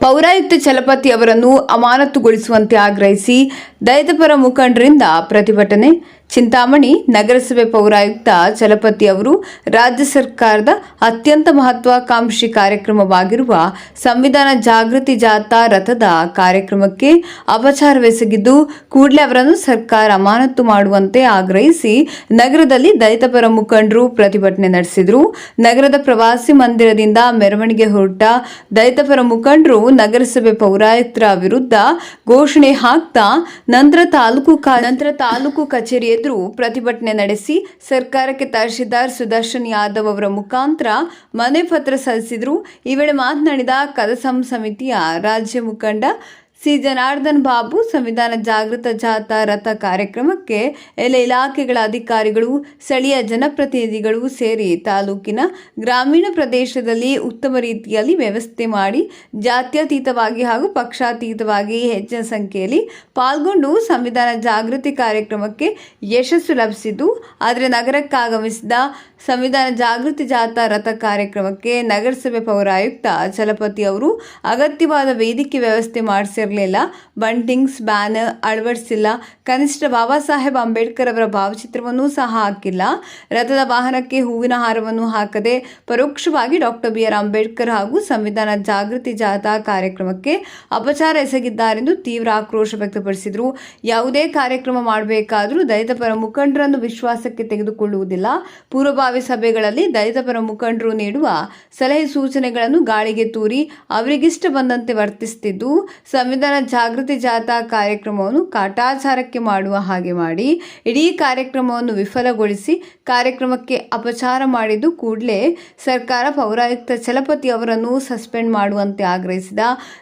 ಪೌರಾಯುಕ್ತ ಚಲಪತಿ ಅವರನ್ನು ಅಮಾನತುಗೊಳಿಸುವಂತೆ ಆಗ್ರಹಿಸಿ ದಲಿತಪರ ಮುಖಂಡರಿಂದ ಪ್ರತಿಭಟನೆ ಚಿಂತಾಮಣಿ ನಗರಸಭೆ ಪೌರಾಯುಕ್ತ ಚಲಪತಿ ಅವರು ರಾಜ್ಯ ಸರ್ಕಾರದ ಅತ್ಯಂತ ಮಹತ್ವಾಕಾಂಕ್ಷಿ ಕಾರ್ಯಕ್ರಮವಾಗಿರುವ ಸಂವಿಧಾನ ಜಾಗೃತಿ ಜಾಥಾ ರಥದ ಕಾರ್ಯಕ್ರಮಕ್ಕೆ ಅಪಚಾರವೆಸಗಿದ್ದು, ಕೂಡಲೇ ಅವರನ್ನು ಸರ್ಕಾರ ಅಮಾನತು ಮಾಡುವಂತೆ ಆಗ್ರಹಿಸಿ ನಗರದಲ್ಲಿ ದಲಿತಪರ ಮುಖಂಡರು ಪ್ರತಿಭಟನೆ ನಡೆಸಿದರು. ನಗರದ ಪ್ರವಾಸಿ ಮಂದಿರದಿಂದ ಮೆರವಣಿಗೆ ಹೊರಟ ದಲಿತಪರ ಮುಖಂಡರು ನಗರಸಭೆ ಪೌರಾಯುಕ್ತರ ವಿರುದ್ಧ ಘೋಷಣೆ ಹಾಕ್ತಾ ನಂತರ ತಾಲೂಕು ನಂತರ ತಾಲೂಕು ಕಚೇರಿ ಎದುರು ಪ್ರತಿಭಟನೆ ನಡೆಸಿ ಸರ್ಕಾರಕ್ಕೆ ತಹಶೀಲ್ದಾರ್ ಸುದರ್ಶನ್ ಯಾದವ್ ಅವರ ಮುಖಾಂತರ ಮನೆ ಪತ್ರ ಸಲ್ಲಿಸಿದ್ರು. ಈ ವೇಳೆ ಮಾತನಾಡಿದ ಕದಸಂ ಸಮಿತಿಯ ರಾಜ್ಯ ಮುಖಂಡ ಸಿ. ಜನಾರ್ದನ್ ಬಾಬು ಸಂವಿಧಾನ ಜಾಗೃತ ಜಾಥಾ ರಥ ಕಾರ್ಯಕ್ರಮಕ್ಕೆ ಎಲ್ಲ ಇಲಾಖೆಗಳ ಅಧಿಕಾರಿಗಳು, ಸ್ಥಳೀಯ ಜನಪ್ರತಿನಿಧಿಗಳು ಸೇರಿ ತಾಲೂಕಿನ ಗ್ರಾಮೀಣ ಪ್ರದೇಶದಲ್ಲಿ ಉತ್ತಮ ರೀತಿಯಲ್ಲಿ ವ್ಯವಸ್ಥೆ ಮಾಡಿ, ಜಾತ್ಯತೀತವಾಗಿ ಹಾಗೂ ಪಕ್ಷಾತೀತವಾಗಿ ಹೆಚ್ಚಿನ ಸಂಖ್ಯೆಯಲ್ಲಿ ಪಾಲ್ಗೊಂಡು ಸಂವಿಧಾನ ಜಾಗೃತಿ ಕಾರ್ಯಕ್ರಮಕ್ಕೆ ಯಶಸ್ಸು ಲಭಿಸಿದ್ದು, ಆದರೆ ನಗರಕ್ಕಾಗಮಿಸಿದ ಸಂವಿಧಾನ ಜಾಗೃತಿ ಜಾಥಾ ರಥ ಕಾರ್ಯಕ್ರಮಕ್ಕೆ ನಗರಸಭೆ ಪೌರಾಯುಕ್ತ ಚಲಪತಿ ಅವರು ಅಗತ್ಯವಾದ ವೇದಿಕೆ ವ್ಯವಸ್ಥೆ ಮಾಡಿಸಿರಲಿಲ್ಲ ಬಂಟಿಂಗ್ಸ್ ಬ್ಯಾನರ್ ಅಳವಡಿಸಿಲ್ಲ. ಕನಿಷ್ಠ ಬಾಬಾ ಸಾಹೇಬ್ ಅಂಬೇಡ್ಕರ್ ಅವರ ಭಾವಚಿತ್ರವನ್ನೂ ಸಹ ಹಾಕಿಲ್ಲ. ರಥದ ವಾಹನಕ್ಕೆ ಹೂವಿನ ಹಾರವನ್ನು ಹಾಕದೆ ಪರೋಕ್ಷವಾಗಿ ಡಾಕ್ಟರ್ ಬಿ ಆರ್ ಅಂಬೇಡ್ಕರ್ ಹಾಗೂ ಸಂವಿಧಾನ ಜಾಗೃತಿ ಜಾಥಾ ಕಾರ್ಯಕ್ರಮಕ್ಕೆ ಅಪಚಾರ ಎಸಗಿದ್ದಾರೆಂದು ತೀವ್ರ ಆಕ್ರೋಶ ವ್ಯಕ್ತಪಡಿಸಿದರು. ಯಾವುದೇ ಕಾರ್ಯಕ್ರಮ ಮಾಡಬೇಕಾದರೂ ದಲಿತ ಪರ ಮುಖಂಡರನ್ನು ವಿಶ್ವಾಸಕ್ಕೆ ತೆಗೆದುಕೊಳ್ಳುವುದಿಲ್ಲ. ಪೂರ್ವಭಾವಿ ಸಭೆಗಳಲ್ಲಿ ದಲಿತ ಪರ ಮುಖಂಡರು ನೀಡುವ ಸಲಹೆ ಸೂಚನೆಗಳನ್ನು ಗಾಳಿಗೆ ತೂರಿ ಅವರಿಗಿಷ್ಟ ಬಂದಂತೆ ವರ್ತಿಸುತ್ತಿದ್ದು ಸಂವಿಧಾನ ಜಾಗೃತಿ ಜಾಥಾ ಕಾರ್ಯಕ್ರಮವನ್ನು ಕಾಟಾಚಾರಕ್ಕೆ ಮಾಡುವ ಹಾಗೆ ಮಾಡಿ, ಇಡೀ ಕಾರ್ಯಕ್ರಮವನ್ನು ವಿಫಲಗೊಳಿಸಿ, ಕಾರ್ಯಕ್ರಮಕ್ಕೆ ಅಪಚಾರ ಮಾಡಿದ್ದು ಕೂಡಲೇ ಸರ್ಕಾರ ಪೌರಾಯುಕ್ತ ಚಲಪತಿ ಅವರನ್ನು ಸಸ್ಪೆಂಡ್ ಮಾಡುವಂತೆ ಆಗ್ರಹಿಸಿದ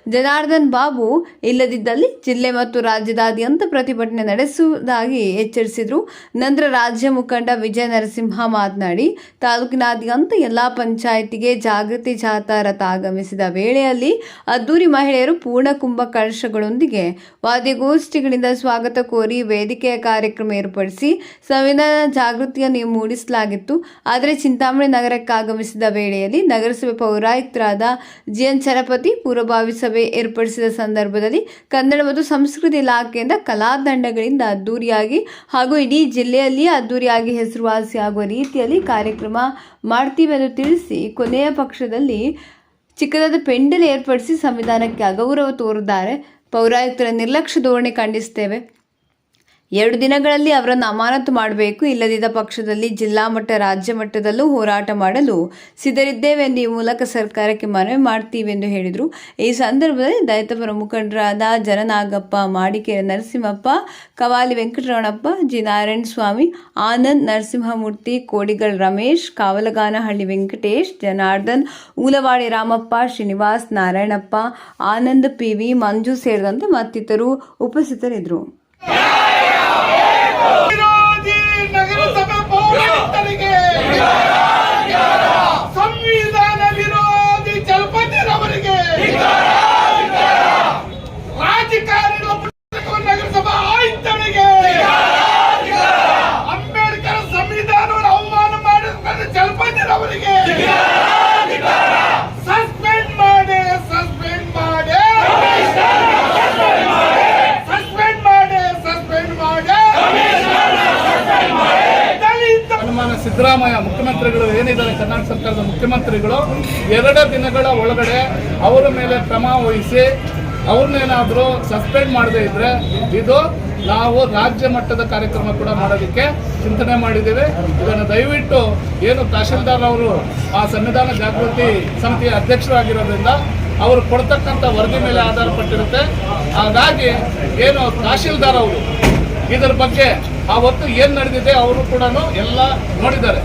ಜನಾರ್ದನ್ ಬಾಬು, ಇಲ್ಲದಿದ್ದಲ್ಲಿ ಜಿಲ್ಲೆ ಮತ್ತು ರಾಜ್ಯದಾದ್ಯಂತ ಪ್ರತಿಭಟನೆ ನಡೆಸುವುದಾಗಿ ಎಚ್ಚರಿಸಿದರು. ನಂತರ ರಾಜ್ಯ ಮುಖಂಡ ವಿಜಯ ನರಸಿಂಹ ಮಾತನಾಡಿ, ತಾಲೂಕಿನಾದ್ಯಂತ ಎಲ್ಲ ಪಂಚಾಯಿತಿಗೆ ಜಾಗೃತಿ ಜಾಥಾ ರಥ ಆಗಮಿಸಿದ ವೇಳೆಯಲ್ಲಿ ಅದ್ದೂರಿ ಮಹಿಳೆಯರು ಪೂರ್ಣ ಕುಂಭ ಕಳಶಗಳೊಂದಿಗೆ ವಾದ್ಯಗೋಷ್ಠಿಗಳಿಂದ ಸ್ವಾಗತ ಕೋರಿ ವೇದಿಕೆಯ ಕಾರ್ಯಕ್ರಮ ಏರ್ಪಡಿಸಿ ಸಂವಿಧಾನ ಜಾಗೃತಿಯನ್ನು ಮೂಡಿಸಲಾಗಿತ್ತು. ಆದರೆ ಚಿಂತಾಮಣಿ ನಗರಕ್ಕೆ ಆಗಮಿಸಿದ ವೇಳೆಯಲ್ಲಿ ನಗರಸಭೆ ಪೌರಾಯುಕ್ತರಾದ ಜಿಎನ್ ಚರಪತಿ ಪೂರ್ವಭಾವಿ ಸಭೆ ಏರ್ಪಡಿಸಿದ ಸಂದರ್ಭದಲ್ಲಿ ಕನ್ನಡ ಮತ್ತು ಸಂಸ್ಕೃತಿ ಇಲಾಖೆಯಿಂದ ಕಲಾತಂಡಗಳಿಂದ ಅದ್ದೂರಿಯಾಗಿ ಹಾಗೂ ಇಡೀ ಜಿಲ್ಲೆಯಲ್ಲಿ ಅದ್ದೂರಿಯಾಗಿ ಹೆಸರುವಾಸಿಯಾಗುವ ರೀತಿಯಲ್ಲಿ ಕಾರ್ಯಕ್ರಮ ಮಾಡ್ತೀವಿ ಎಂದು ತಿಳಿಸಿ ಕೊನೆಯ ಪಕ್ಷದಲ್ಲಿ ಚಿಕ್ಕದಾದ ಪೆಂಡಲ್ ಏರ್ಪಡಿಸಿ ಸಂವಿಧಾನಕ್ಕೆ ಅಗೌರವ ತೋರಿದ್ದಾರೆ ಪೌರಾಯುಕ್ತರ ನಿರ್ಲಕ್ಷ್ಯ ಧೋರಣೆ ಖಂಡಿಸ್ತೇವೆ ಎರಡು ದಿನಗಳಲ್ಲಿ ಅವರನ್ನು ಅಮಾನತು ಮಾಡಬೇಕು. ಇಲ್ಲದಿದ್ದ ಪಕ್ಷದಲ್ಲಿ ಜಿಲ್ಲಾ ಮಟ್ಟ, ರಾಜ್ಯ ಮಟ್ಟದಲ್ಲೂ ಹೋರಾಟ ಮಾಡಲು ಸಿದ್ಧರಿದ್ದೇವೆ ಎಂದು ಈ ಮೂಲಕ ಸರ್ಕಾರಕ್ಕೆ ಮನವಿ ಮಾಡ್ತೀವಿ ಎಂದು ಹೇಳಿದರು. ಈ ಸಂದರ್ಭದಲ್ಲಿ ದಲಿತಪರ ಮುಖಂಡರಾದ Jananagappa, Madikere Narasimhappa, Kavali Venkataramanappa, G. Narayana Swamy Anand Narasimhamurthy, Kodigal Ramesh, Kavalaganahalli Venkatesh, Janardhan, Oolavadi Ramappa, Srinivas Narayanappa, Anand P. V. Manju ಸೇರಿದಂತೆ ಮತ್ತಿತರರು ಉಪಸ್ಥಿತರಿದ್ದರು. ವಿರೋಧಿ ನಗರಸಭೆ ಪೌರಾಯುಕ್ತರಿಗೆ ಸಂವಿಧಾನ ವಿರೋಧಿ ಚಲಪತಿರವರಿಗೆ ರಾಜಕಾರಣಿಗಳ ಪುಸ್ತಕ ನಗರಸಭಾ ಆಯುಕ್ತರಿಗೆ ಅಂಬೇಡ್ಕರ್ ಸಂವಿಧಾನವನ್ನು ಅವಮಾನ ಮಾಡಿದ ಚಲಪತಿರವರಿಗೆ ಸಸ್ಪೆಂಡ್ ಮಾಡಿ ಸಸ್ಪೆಂಡ್ ಮಾಡಿ ಸಸ್ಪೆಂಡ್ ಮಾಡಿ ಸಸ್ಪೆಂಡ್ ಮಾಡಿ ದಲಿತ ಸನ್ಮಾನ ಸಿದ್ದರಾಮಯ್ಯ ಮುಖ್ಯಮಂತ್ರಿಗಳು ಏನಿದ್ದಾರೆ ಕರ್ನಾಟಕ ಸರ್ಕಾರದ ಮುಖ್ಯಮಂತ್ರಿಗಳು, ಎರಡು ದಿನಗಳ ಒಳಗಡೆ ಅವರ ಮೇಲೆ ಕ್ರಮ ವಹಿಸಿ ಅವ್ರನ್ನೇನಾದರೂ ಸಸ್ಪೆಂಡ್ ಮಾಡದೇ ಇದ್ರೆ ಇದು ನಾವು ರಾಜ್ಯ ಮಟ್ಟದ ಕಾರ್ಯಕ್ರಮ ಕೂಡ ಮಾಡೋದಕ್ಕೆ ಚಿಂತನೆ ಮಾಡಿದ್ದೇವೆ. ಇದನ್ನು ದಯವಿಟ್ಟು ಏನು ತಹಶೀಲ್ದಾರ್ ಅವರು ಆ ಸಂವಿಧಾನ ಜಾಗೃತಿ ಸಮಿತಿಯ ಅಧ್ಯಕ್ಷರಾಗಿರೋದ್ರಿಂದ ಅವರು ಕೊಡ್ತಕ್ಕಂಥ ವರದಿ ಮೇಲೆ ಆಧಾರಪಟ್ಟಿರುತ್ತೆ. ಹಾಗಾಗಿ ಏನು ತಹಶೀಲ್ದಾರ್ ಅವರು ಇದರ ಬಗ್ಗೆ ಅವತ್ತು ಏನು ನಡೆದಿದೆ ಅವರು ಕೂಡ ಎಲ್ಲ ನೋಡಿದ್ದಾರೆ.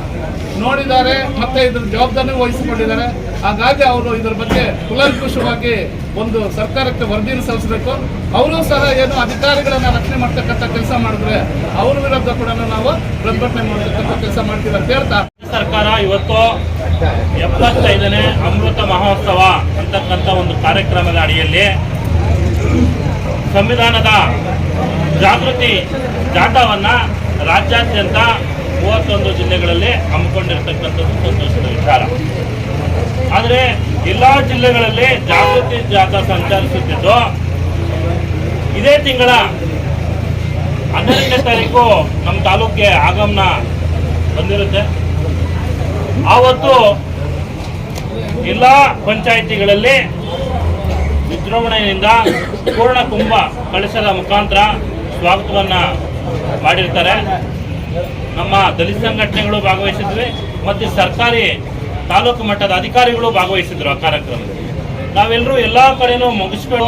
ನೋಡಿದ್ದಾರೆ, ಮತ್ತೆ ಇದ್ರ ಜವಾಬ್ದಾರಿ ವಹಿಸಿಕೊಂಡಿದ್ದಾರೆ. ಹಾಗಾಗಿ ಅವರು ಇದ್ರ ಬಗ್ಗೆ ಕುಲಂಕುಷವಾಗಿ ಒಂದು ಸರ್ಕಾರಕ್ಕೆ ವರದಿಯನ್ನು ಸಲ್ಲಿಸಬೇಕು. ಅವರು ಸಹ ಏನು ಅಧಿಕಾರಿಗಳನ್ನ ರಕ್ಷಣೆ ಮಾಡ್ತಕ್ಕಂಥ ಕೆಲಸ ಮಾಡಿದ್ರೆ ಅವ್ರ ವಿರುದ್ಧ ಕೂಡ ನಾವು ಪ್ರತಿಭಟನೆ ಮಾಡತಕ್ಕಂಥ ಕೆಲಸ ಮಾಡ್ತೀವಿ ಅಂತ ಹೇಳ್ತಾ ಸರ್ಕಾರ ಇವತ್ತು ಎಪ್ಪತ್ತೈದನೇ ಅಮೃತ ಮಹೋತ್ಸವ ಅಂತಕ್ಕಂಥ ಒಂದು ಕಾರ್ಯಕ್ರಮದ ಅಡಿಯಲ್ಲಿ ಸಂವಿಧಾನದ ಜಾಗೃತಿ ಜಾಥಾವನ್ನ ರಾಜ್ಯಾದ್ಯಂತ ಮೂವತ್ತೊಂದು ಜಿಲ್ಲೆಗಳಲ್ಲಿ ಹಮ್ಮಿಕೊಂಡಿರ್ತಕ್ಕಂಥದ್ದು ಸಂತೋಷದ ವಿಚಾರ. ಆದರೆ ಎಲ್ಲ ಜಿಲ್ಲೆಗಳಲ್ಲಿ ಜಾಗೃತಿ ಜಾಥಾ ಸಂಚರಿಸುತ್ತಿದ್ದು, ಇದೇ ತಿಂಗಳ ಹನ್ನೆರಡನೇ ತಾರೀಕು ನಮ್ಮ ತಾಲೂಕಿಗೆ ಆಗಮನ ಬಂದಿರುತ್ತೆ. ಆವತ್ತು ಎಲ್ಲ ಪಂಚಾಯಿತಿಗಳಲ್ಲಿ ವಿಜೃಂಭಣೆಯಿಂದ ಪೂರ್ಣ ಕುಂಭ ಕಳಶದ ಮುಖಾಂತರ ಸ್ವಾಗತವನ್ನ ಮಾಡಿರ್ತಾರೆ. ನಮ್ಮ ದಲಿತ ಸಂಘಟನೆಗಳು ಭಾಗವಹಿಸಿದ್ವಿ ಮತ್ತು ಸರ್ಕಾರಿ ತಾಲೂಕು ಮಟ್ಟದ ಅಧಿಕಾರಿಗಳು ಭಾಗವಹಿಸಿದ್ರು ಆ ಕಾರ್ಯಕ್ರಮದಲ್ಲಿ. ನಾವೆಲ್ಲರೂ ಎಲ್ಲ ಕಡೆನೂ ಮುಗಿಸ್ಕೊಂಡು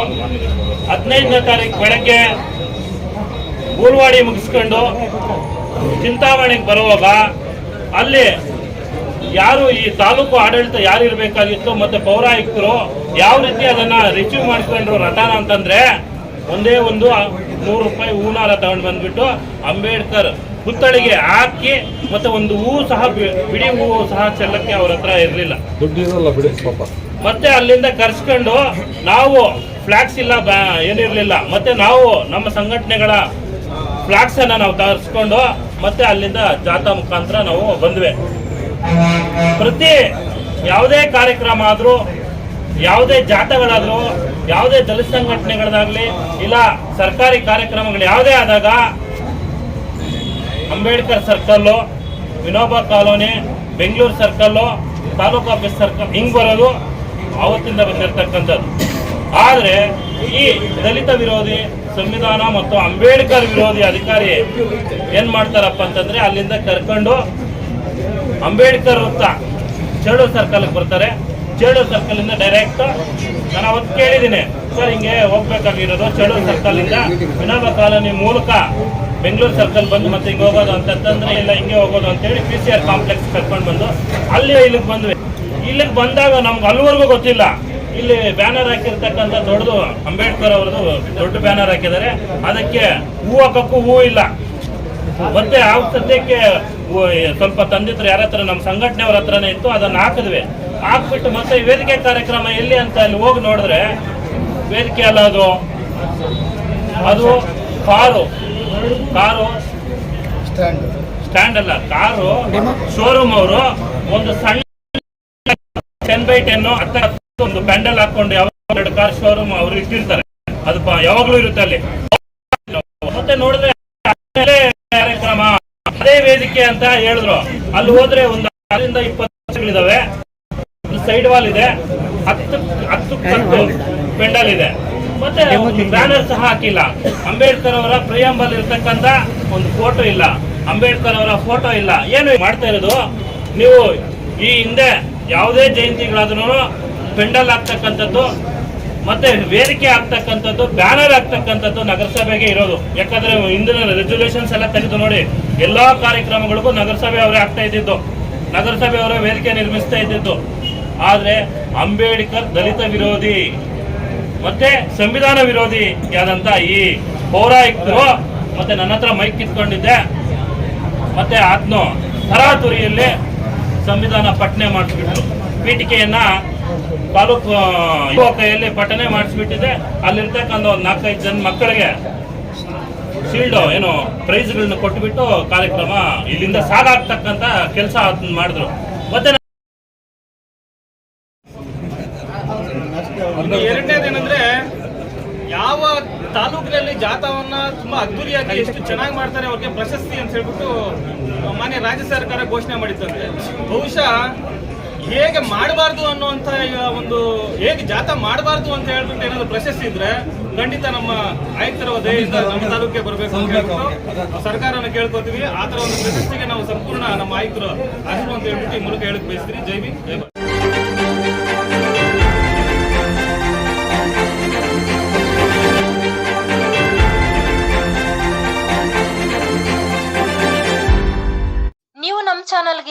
ಹದಿನೈದನೇ ತಾರೀಕು ಬೆಳಗ್ಗೆ ಗೂಲ್ವಾಡಿ ಮುಗಿಸ್ಕೊಂಡು ಚಿಂತಾಮಣಿಗೆ ಬರುವಾಗ ಅಲ್ಲಿ ಯಾರು ಈ ತಾಲೂಕು ಆಡಳಿತ ಯಾರು ಇರಬೇಕಾಗಿತ್ತು ಮತ್ತೆ ಪೌರಾಯುಕ್ತರು ಯಾವ ರೀತಿ ಅದನ್ನು ರಿಸೀವ್ ಮಾಡಿಕೊಂಡ್ರು ರಥನ ಅಂತಂದ್ರೆ ಒಂದೇ ಒಂದು ನೂರು ರೂಪಾಯಿ ಹೂನಾರ ತಗೊಂಡು ಬಂದ್ಬಿಟ್ಟು ಅಂಬೇಡ್ಕರ್ ಪುತ್ಥಳಿಗೆ ಹಾಕಿ ಮತ್ತೆ ಒಂದು ಹೂ ಸಹ ಬಿಡಿ ಹೂವು ಸಹ ಚೆಲ್ಲಕ್ಕೆ ಅವ್ರ ಹತ್ರ ಇರಲಿಲ್ಲ. ಮತ್ತೆ ಅಲ್ಲಿಂದ ಕರ್ಸ್ಕೊಂಡು ನಾವು ಫ್ಲಾಕ್ಸ್ ಇಲ್ಲ ಏನಿರ್ಲಿಲ್ಲ. ಮತ್ತೆ ನಾವು ನಮ್ಮ ಸಂಘಟನೆಗಳ ಫ್ಲಾಕ್ಸ್ ಅನ್ನ ನಾವು ತರಿಸ್ಕೊಂಡು ಮತ್ತೆ ಅಲ್ಲಿಂದ ಜಾಥಾ ಮುಖಾಂತರ ನಾವು ಬಂದ್ವಿ. ಪ್ರತಿ ಯಾವುದೇ ಕಾರ್ಯಕ್ರಮ ಆದ್ರೂ ಯಾವುದೇ ಜಾಥಾಗಳಾದ್ರೂ ಯಾವುದೇ ದಲಿತ ಸಂಘಟನೆಗಳದಾಗ್ಲಿ ಇಲ್ಲ ಸರ್ಕಾರಿ ಕಾರ್ಯಕ್ರಮಗಳು ಯಾವುದೇ ಆದಾಗ Ambedkar circle, Vinoba colony, Bengaluru circle, taluk office circle ಹಿಂಗೆ ಬರೋದು ಅವತ್ತಿಂದ ಬಂದಿರತಕ್ಕಂಥದ್ದು. ಆದರೆ ಈ ದಲಿತ ವಿರೋಧಿ ಸಂವಿಧಾನ ಮತ್ತು ಅಂಬೇಡ್ಕರ್ ವಿರೋಧಿ ಅಧಿಕಾರಿ ಏನು ಮಾಡ್ತಾರಪ್ಪ ಅಂತಂದ್ರೆ ಅಲ್ಲಿಂದ ಕರ್ಕೊಂಡು ಅಂಬೇಡ್ಕರ್ ವೃತ್ತ ಚೇಳೂರು ಸರ್ಕಲ್ಗೆ ಬರ್ತಾರೆ. ಚೇಳೂರು ಸರ್ಕಲಿಂದ ಡೈರೆಕ್ಟ್ ನಾನು ಅವತ್ತು ಕೇಳಿದ್ದೀನಿ. ಸರ್, ಹಿಂಗೆ ಹೋಗ್ಬೇಕಾಗಿರೋದು ಚಳೂರು ಸರ್ಕಲ್ ಇಂದ ವಿನೋಬ ಕಾಲೋನಿ ಮೂಲಕ ಬೆಂಗಳೂರು ಸರ್ಕಲ್ ಬಂದು ಮತ್ತೆ ಹಿಂಗೆ ಹೋಗೋದು ಅಂತಂದ್ರೆ ಇಲ್ಲ ಹಿಂಗೆ ಹೋಗೋದು ಅಂತೇಳಿ ಪಿ ಸಿ ಆರ್ ಕಾಂಪ್ಲೆಕ್ಸ್ ಕರ್ಕೊಂಡು ಬಂದು ಅಲ್ಲಿ ಇಲ್ಲಿಗೆ ಬಂದ್ವಿ. ಇಲ್ಲಿಗೆ ಬಂದಾಗ ನಮ್ಗೆ ಅಲ್ಲಿವರೆಗೂ ಗೊತ್ತಿಲ್ಲ. ಇಲ್ಲಿ ಬ್ಯಾನರ್ ಹಾಕಿರ್ತಕ್ಕಂಥ ದೊಡ್ಡದು ಅಂಬೇಡ್ಕರ್ ಅವ್ರದ್ದು ದೊಡ್ಡ ಬ್ಯಾನರ್ ಹಾಕಿದ್ದಾರೆ. ಅದಕ್ಕೆ ಹೂ ಹಾಕಕ್ಕೂ ಹೂ ಇಲ್ಲ. ಮತ್ತೆ ಆ ಸದ್ಯಕ್ಕೆ ಸ್ವಲ್ಪ ತಂದಿದ್ರು ಯಾರ ಹತ್ರ, ನಮ್ಮ ಸಂಘಟನೆಯವ್ರ ಹತ್ರನೇ ಇತ್ತು. ಅದನ್ನು ಹಾಕಿದ್ವಿ. ಹಾಕ್ಬಿಟ್ಟು ಮತ್ತೆ ವೇದಿಕೆ ಕಾರ್ಯಕ್ರಮ ಎಲ್ಲಿ ಅಂತ ಅಲ್ಲಿ ಹೋಗಿ ನೋಡಿದ್ರೆ ವೇದಿಕೆ ಅಲ್ಲ ಅದು. ಅದು ಕಾರು. ಕಾರು. ಸ್ಟ್ಯಾಂಡ್ ಅಲ್ಲ ಕಾರು. ಶೋರೂಮ್ ಅವರು ಒಂದು ಸಣ್ಣ ಟೆನ್ ಬೈ ಟೆನ್ ಒಂದು ಪ್ಯಾಂಡಲ್ ಹಾಕೊಂಡು ಯಾವ ಎರಡು ಕಾರ್ ಶೋರೂಮ್ ಅವರು ಇಟ್ಟಿರ್ತಾರೆ. ಅದು ಯಾವಾಗ್ಲೂ ಇರುತ್ತೆ ಅಲ್ಲಿ. ಮತ್ತೆ ನೋಡಿದ್ರೆ ಕಾರ್ಯಕ್ರಮ ಅದೇ ವೇದಿಕೆ ಅಂತ ಹೇಳಿದ್ರು. ಅಲ್ಲಿ ಹೋದ್ರೆ ಒಂದು ಇಪ್ಪತ್ತು ಇದಾವೆ ಸೈಡ್ ವಾಲ್ ಇದೆ. ಹತ್ತು ಹತ್ತು ಕಟ್ಟು ಪೆಂಡಲ್ ಇದೆ. ಮತ್ತೆ ಬ್ಯಾನರ್ ಸಹ ಹಾಕಿಲ್ಲ. ಅಂಬೇಡ್ಕರ್ ಅವರ ಪ್ರಿಯಾಂಬಲ್ ಇರ್ತಕ್ಕಂತ ಒಂದು ಫೋಟೋ ಇಲ್ಲ. ಅಂಬೇಡ್ಕರ್ ಅವರ ಫೋಟೋ ಇಲ್ಲ. ಏನು ಮಾಡ್ತಾ ಇರೋದು? ನೀವು ಈ ಹಿಂದೆ ಯಾವುದೇ ಜಯಂತಿಗಳಾದ್ರೂ ಪೆಂಡಲ್ ಆಗ್ತಕ್ಕಂಥದ್ದು ಮತ್ತೆ ವೇದಿಕೆ ಆಗ್ತಕ್ಕಂಥದ್ದು ಬ್ಯಾನರ್ ಆಗ್ತಕ್ಕಂಥದ್ದು ನಗರಸಭೆಗೆ ಇರೋದು. ಯಾಕಂದ್ರೆ ಹಿಂದಿನ ರೆಸಲ್ಯೂಷನ್ಸ್ ಎಲ್ಲ ತೆಗೆದು ನೋಡಿ ಎಲ್ಲಾ ಕಾರ್ಯಕ್ರಮಗಳಿಗೂ ನಗರಸಭೆ ಅವರೇ ಆಗ್ತಾ ಇದ್ದಿದ್ದು. ನಗರಸಭೆ ಅವರೇ ವೇದಿಕೆ ನಿರ್ಮಿಸ್ತಾ ಇದ್ದಿದ್ದು. ಆದ್ರೆ ಅಂಬೇಡ್ಕರ್ ದಲಿತ ವಿರೋಧಿ ಮತ್ತೆ ಸಂವಿಧಾನ ವಿರೋಧಿ ಯಾದಂತ ಈ ಪೌರಾಯುಕ್ತರು ಮತ್ತೆ ನನ್ನ ಹತ್ರ ಮೈಕ್ ಕಿತ್ಕೊಂಡಿದ್ದೆ. ಮತ್ತೆ ಆತ್ನು ತರಾತುರಿಯಲ್ಲಿ ಸಂವಿಧಾನ ಪಠನೆ ಮಾಡಿಸ್ಬಿಟ್ರು. ಪೀಠಿಕೆಯನ್ನ ತಾಲೂಕು ಯುವ ಕೈಯಲ್ಲಿ ಪಠನೆ ಮಾಡಿಸ್ಬಿಟ್ಟಿದೆ. ಅಲ್ಲಿರ್ತಕ್ಕಂಥ ಒಂದು ನಾಲ್ಕೈದು ಜನ ಮಕ್ಕಳಿಗೆ ಶೀಲ್ಡ್, ಏನು ಪ್ರೈಸ್ಗಳನ್ನ ಕೊಟ್ಬಿಟ್ಟು ಕಾರ್ಯಕ್ರಮ ಇಲ್ಲಿಂದ ಸಾಗಾಗ್ತಕ್ಕಂತ ಕೆಲಸ ಮಾಡಿದ್ರು. ಮತ್ತೆ ತಾಲೂಕಿನಲ್ಲಿ ಜಾಥಾವನ್ನ ತುಂಬಾ ಅದ್ದೂರಿಯಾಗಿ ಎಷ್ಟು ಚೆನ್ನಾಗಿ ಮಾಡ್ತಾರೆ ಅವ್ರಿಗೆ ಪ್ರಶಸ್ತಿ ಅಂತ ಹೇಳ್ಬಿಟ್ಟು ಮಾನ್ಯ ರಾಜ್ಯ ಸರ್ಕಾರ ಘೋಷಣೆ ಮಾಡಿತ್ತಂದ್ರೆ ಬಹುಶಃ ಹೇಗೆ ಮಾಡಬಾರ್ದು ಅನ್ನುವಂಥ ಈಗ ಒಂದು ಹೇಗೆ ಜಾಥಾ ಮಾಡಬಾರ್ದು ಅಂತ ಹೇಳ್ಬಿಟ್ಟು ಏನಾದ್ರು ಪ್ರಶಸ್ತಿ ಇದ್ರೆ ಖಂಡಿತ ನಮ್ಮ ಆಯುಕ್ತರ ದಯೆಯಿಂದ ನಮ್ಮ ತಾಲೂಕಿಗೆ ಬರಬೇಕು ಅಂತ ಹೇಳ್ಬಿಟ್ಟು ಸರ್ಕಾರನ ಕೇಳ್ಕೊತೀವಿ. ಆ ಥರ ಒಂದು ಪ್ರಶಸ್ತಿಗೆ ನಾವು ಸಂಪೂರ್ಣ ನಮ್ಮ ಆಯುಕ್ತರು ಅರ್ಹರು ಅಂತ ಹೇಳ್ಬಿಟ್ಟು ಈ ಮೂಲಕ ಹೇಳಕ್ ಬಯಸ್ತೀನಿ. ಜೈ ಜೈ